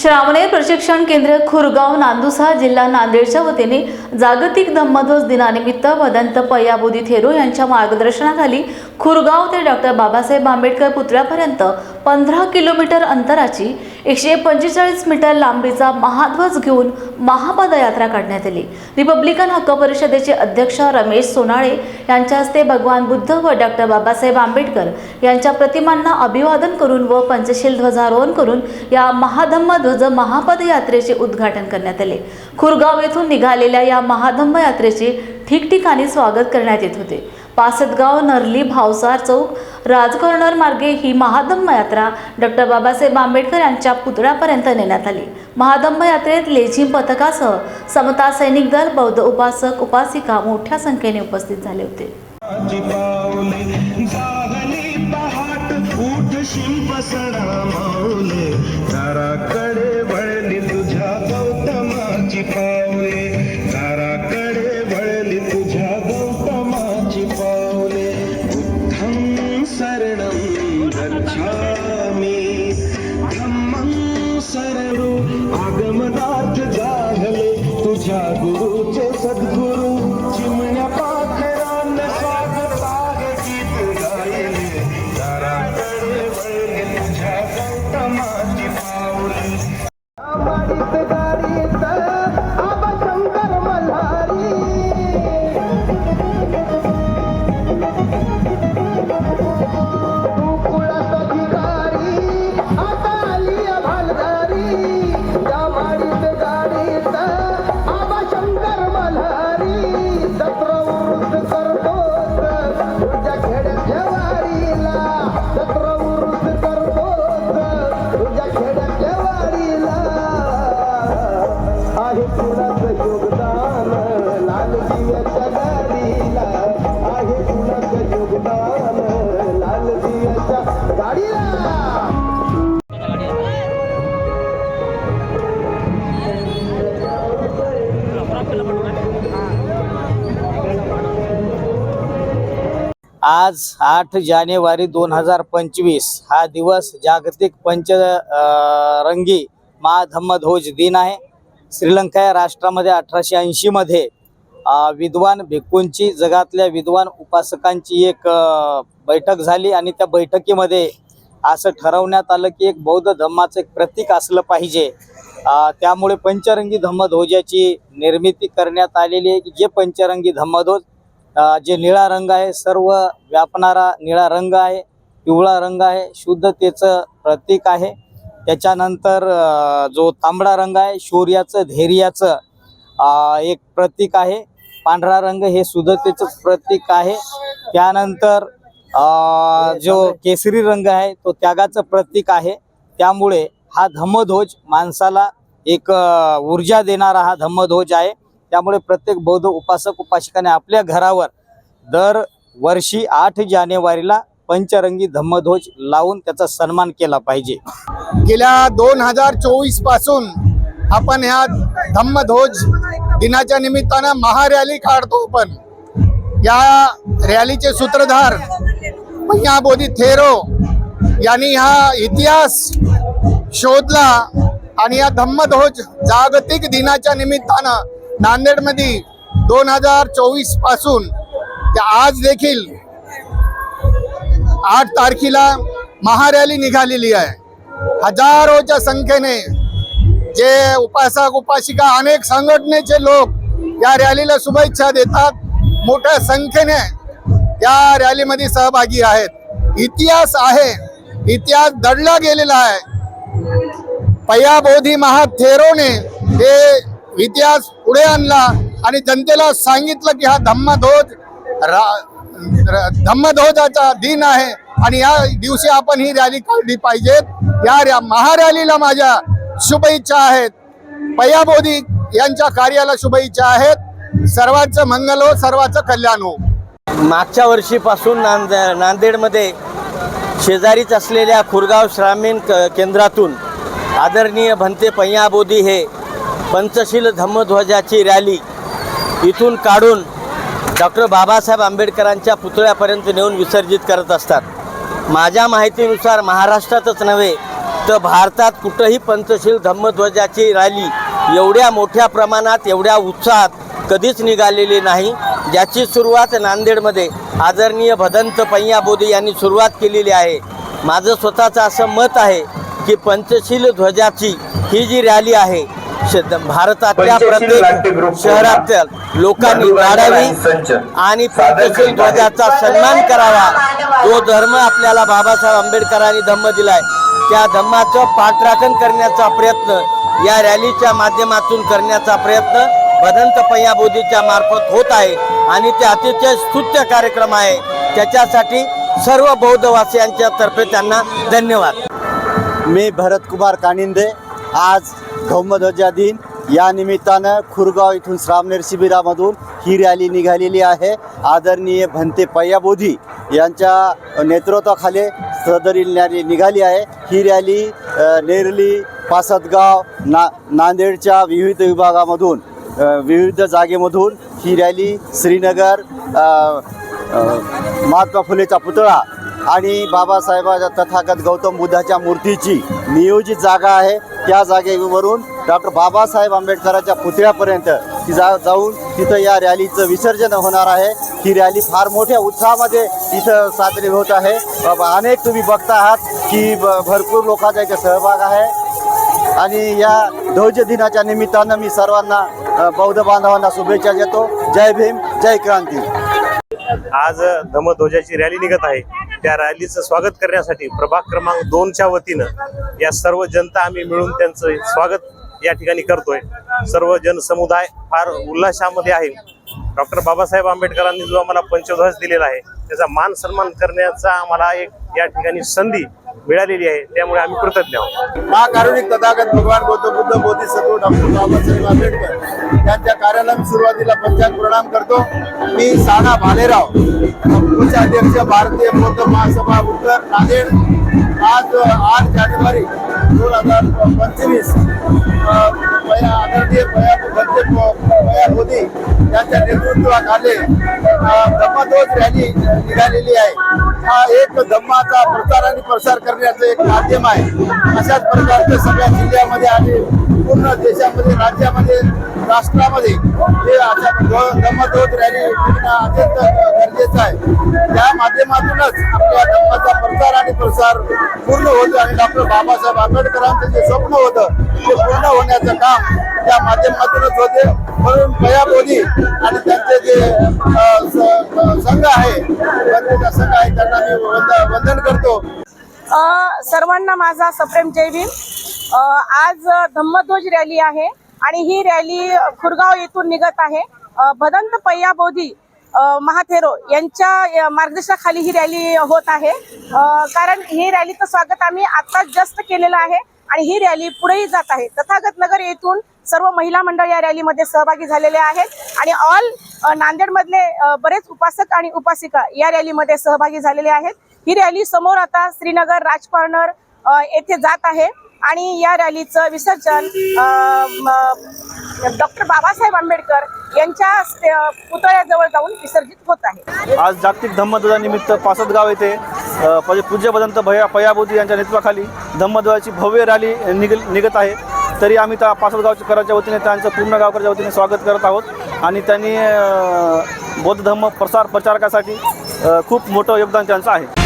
श्रावणे प्रशिक्षण केंद्र खुरगाव नांदुसा जिल्हा नांदेडच्या वतीने जागतिक धम्मध्वज दिनानिमित्त भदंत पय्याबोधी थेरो यांच्या मार्गदर्शनाखाली खुरगाव ते डॉक्टर बाबासाहेब आंबेडकर पुतळ्यापर्यंत पंधरा किलोमीटर अंतराची एकशे पंचेचाळीस मीटर लांबीचा महाध्वज घेऊन महापदयात्रा काढण्यात आली. रिपब्लिकन हक्क परिषदेचे अध्यक्ष रमेश सोनाळे यांच्या हस्ते भगवान बुद्ध व डॉक्टर बाबासाहेब आंबेडकर यांच्या प्रतिमांना अभिवादन करून व पंचशील ध्वजारोहण करून या महाधम्म ध्वज महापदयात्रेचे उद्घाटन करण्यात आले. खुरगाव येथून निघालेल्या या महाधम्म यात्रेचे ठिकठिकाणी स्वागत करण्यात येत होते. पासदगाव नरली भावसार चौक राजकॉर्नर मार्गे ही महाधम्म यात्रा डॉक्टर बाबासाहेब आंबेडकर यांच्या पुतळ्यापर्यंत नेण्यात आली. महाधम्म यात्रेत लेझिम पथकासह समता सैनिक दल बौद्ध उपासक उपासिका मोठ्या संख्येने उपस्थित झाले होते. आज आठ जानेवारी दोन हजार पंचवीस हा दिवस जागतिक पंच अ, रंगी महाधम्मध्वज दिन आहे. श्रीलंका या राष्ट्रामध्ये अठराशे ऐंशीमध्ये विद्वान भिक्कूंची जगातल्या विद्वान उपासकांची एक बैठक झाली आणि त्या बैठकीमध्ये असं ठरवण्यात आलं की एक बौद्ध धम्माचं एक प्रतीक असलं पाहिजे. त्यामुळे पंचरंगी धम्मध्वजाची निर्मिती करण्यात आलेली आहे की जे पंचरंगी धम्मध्वज जे निळा रंग आहे सर्व व्यापणारा निळा रंग आहे पिवळा रंग आहे शुद्धतेचं प्रतीक आहे. त्याच्यानंतर जो तांबडा रंग आहे शौर्याचं धैर्याचं एक प्रतीक आहे. पांढरा रंग हे शुद्धतेचंच प्रतीक आहे. त्यानंतर जो केसरी रंग आहे तो त्यागाचं प्रतीक आहे. त्यामुळे हा धम्मध्वज माणसाला एक ऊर्जा देणारा हा धम्मध्वज आहे. त्यामुळे प्रत्येक बौद्ध उपासक उपासिकाने आपल्या घरावर दर वर्षी आठ जानेवारीला पंचरंगी धम्मध्वज लावून त्याचा सन्मान केला पाहिजे. गेल्या दोन हजार चोवीसपासून आपण ह्या धम्मध्वज दिनाच्या निमित्तानं महारॅली काढतो पण. या रॅलीचे सूत्रधार भैया बोधी थेरो यांनी हा इतिहास शोधला आणि या धम्मध्वज जागतिक दिनाच्या निमित्तानं नांदेडमध्ये दोन हजार चोवीसपासून ते आज देखील आठ तारखेला महारॅली निघालेली आहे. हजारोच्या संख्येने जे उपासक उपासिका अनेक संघटनेचे लोक या रॅलीला शुभेच्छा देतात. मोठ्या संख्येने या रॅलीमध्ये सहभागी आहेत. इतिहास आहे. इतिहास दडला गेलेला आहे. पया बोधी महाथेरोने हे इतिहास पुढे आणला आणि जनतेला सांगितलं की हा धम्मध्वज रा- धम्मध्वजाचा दिन आहे आणि या दिवशी आपण ही रॅली काढली पाहिजेत या रॅ- महारॅलीला माझ्या शुभेच्छा आहेत. पयाबोधी यांच्या कार्याला शुभेच्छा आहेत. सर्वांचं मंगल हो सर्वांचं कल्याण हो. मागच्या वर्षीपासून नांद नांदेडमध्ये शेजारीच असलेल्या खुरगाव श्रामीण क केंद्रातून आदरणीय भंते पय्याबोधी हे पंचशील धम्मध्वजाची रॅली इथून काढून डॉक्टर बाबासाहेब आंबेडकरांच्या पुतळ्यापर्यंत नेऊन विसर्जित करत असतात. माझ्या माहितीनुसार महाराष्ट्रातच नव्हे तर भारतात कुठंही पंचशील धम्मध्वजाची रॅली एवढ्या मोठ्या प्रमाणात एवढ्या उत्साहात कधीच निघालेली नाही ज्याची सुरुवात नांदेडमध्ये आदरणीय भदंत पैया बोधे यांनी सुरुवात केलेली आहे. माझं स्वतःचं असं मत आहे की पंचशील ध्वजाची ही जी रॅली आहे भारतातल्या प्रत्येक शहरातल्या लोकांनी काढावी आणि पंचशील ध्वजाचा सन्मान करावा. जो धर्म आपल्याला बाबासाहेब आंबेडकरांनी धम्म दिलाय. त्या धम्माचं पाठराखण करण्याचा प्रयत्न या रॅलीच्या माध्यमातून करण्याचा प्रयत्न भदंत पय्या बोधीच्या मार्फत होत आहे आणि ते अतिशय स्तुत्य कार्यक्रम आहे. त्याच्यासाठी सर्व बौद्धवासियांच्या तर्फे त्यांना धन्यवाद. मी भरतकुमार कानिंदे. आज धम्मध्वजा दिन या निमित्तानं खुरगाव इथून श्रामनेर शिबिरामधून ही रॅली निघालेली आहे. आदरणीय भंते पय्याबोधी यांच्या नेतृत्वाखाली सदरील रॅली निघाली आहे. ही रॅली नेरली पासदगाव ना नांदेडच्या विविध विभागामधून विविध जागेमधून ही रॅली श्रीनगर महात्मा फुलेचा पुतळा आणि बाबासाहेबाच्या तथागत गौतम बुद्धाच्या मूर्तीची नियोजित जागा आहे. त्या जागेवरून डॉक्टर बाबासाहेब आंबेडकरांच्या पुतळ्यापर्यंत ती जा जाऊन तिथं या रॅलीचं विसर्जन होणार आहे. ही रॅली फार मोठ्या उत्साहामध्ये इथं साजरी होत आहे. अनेक तुम्ही बघता आहात की ब- भरपूर लोकांचा इथे सहभाग आहे. आणि या ध्वज दिनाच्या निमित्तानं मी सर्वांना बौद्ध बांधवांना शुभेच्छा देतो. जय भीम जय क्रांती. आज धमध्वजाची रॅली निघत आहे. त्या रॅलीचं स्वागत करण्यासाठी प्रभाग क्रमांक दोनच्या वतीनं या सर्व जनता आम्ही मिळून त्यांचं स्वागत या ठिकाणी करतोय. सर्व जनसमुदाय फार उल्हासामध्ये आहे. डॉक्टर बाबासाहेब आंबेडकरांनी जो आम्हाला पंचध्वज दिलेला आहे त्याचा मान सन्मान करण्याचा आम्हाला एक या ठिकाणी संधी मिळालेली आहे त्यामुळे आम्ही कृतज्ञ आहोत. महाकारुणिक तथागत भगवान गौतम बुद्ध बोधिसत्व डॉक्टर बाबासाहेब आंबेडकर. त्यांच्या कार्याला मी सुरुवातीला पंचायत प्रणाम करतो. मी साना भालेराव पक्ष अध्यक्ष भारतीय बौद्ध महासभा उत्तर नांदेड. आज आठ जानेवारी दोन हजार पंचवीस नेतृत्वाखाली धम्मध्वज रॅली निघालेली आहे. हा एक धम्माचा प्रचार आणि प्रसार करण्याचं एक माध्यम आहे. अशाच प्रकारचं सगळ्या जिल्ह्यामध्ये आणि पूर्ण देशामध्ये राज्यामध्ये राष्ट्रामध्ये हे अशा धम्मध्वज रॅली निघणं अत्यंत गरजेचं आहे. त्या माध्यमातूनच आपल्या धम्माचा प्रचार आणि प्रसार पूर्ण होतो आणि डॉक्टर बाबासाहेब आंबेडकरांचं जे स्वप्न होतं ते पूर्ण होण्याचं काम त्या माध्यमातूनच होते. म्हणून पया आणि त्यांचे संघ आहे. संघ आहे त्यांना मी वंदन करतो. सर्वांना माझा सप्रेम जय भीम. आज धम्मध्वज रॅली आहे आणि ही रॅली खुरगाव येथून निघत आहे. भदंत पय्या बोधी महाथेरो यांच्या मार्गदर्शनाखाली ही रॅली होत आहे. कारण ही रॅलीचं स्वागत आम्ही आत्ताच जस्ट केलेलं आहे. आणि ही रॅली पुढेही जात आहे. तथागत नगर येथून सर्व महिला मंडळ या रॅलीमध्ये सहभागी झालेले आहेत आणि ऑल नांदेडमधले बरेच उपासक आणि उपासिका या रॅलीमध्ये सहभागी झालेले आहेत. ही रॅली समोर आता श्रीनगर राजकॉर्नर येथे जात आहे आणि या रॅलीचं विसर्जन डॉक्टर बाबासाहेब आंबेडकर यांच्या पुतळ्याजवळ जाऊन विसर्जित होत आहे. आज जागतिक धम्मध्वजानिमित्त पासदगाव येथे म्हणजे पूज्यपदंत भया पयाबोधी यांच्या नेतृत्वाखाली धम्मध्वजाची भव्य रॅली निघ निघत आहे. तरी आम्ही त्या पासदगावच्या कराच्या वतीने त्यांचं पूर्ण गावकरच्या वतीने स्वागत करत आहोत. आणि त्यांनी बौद्ध धम्म प्रसार प्रचारकासाठी खूप मोठं योगदान त्यांचं आहे.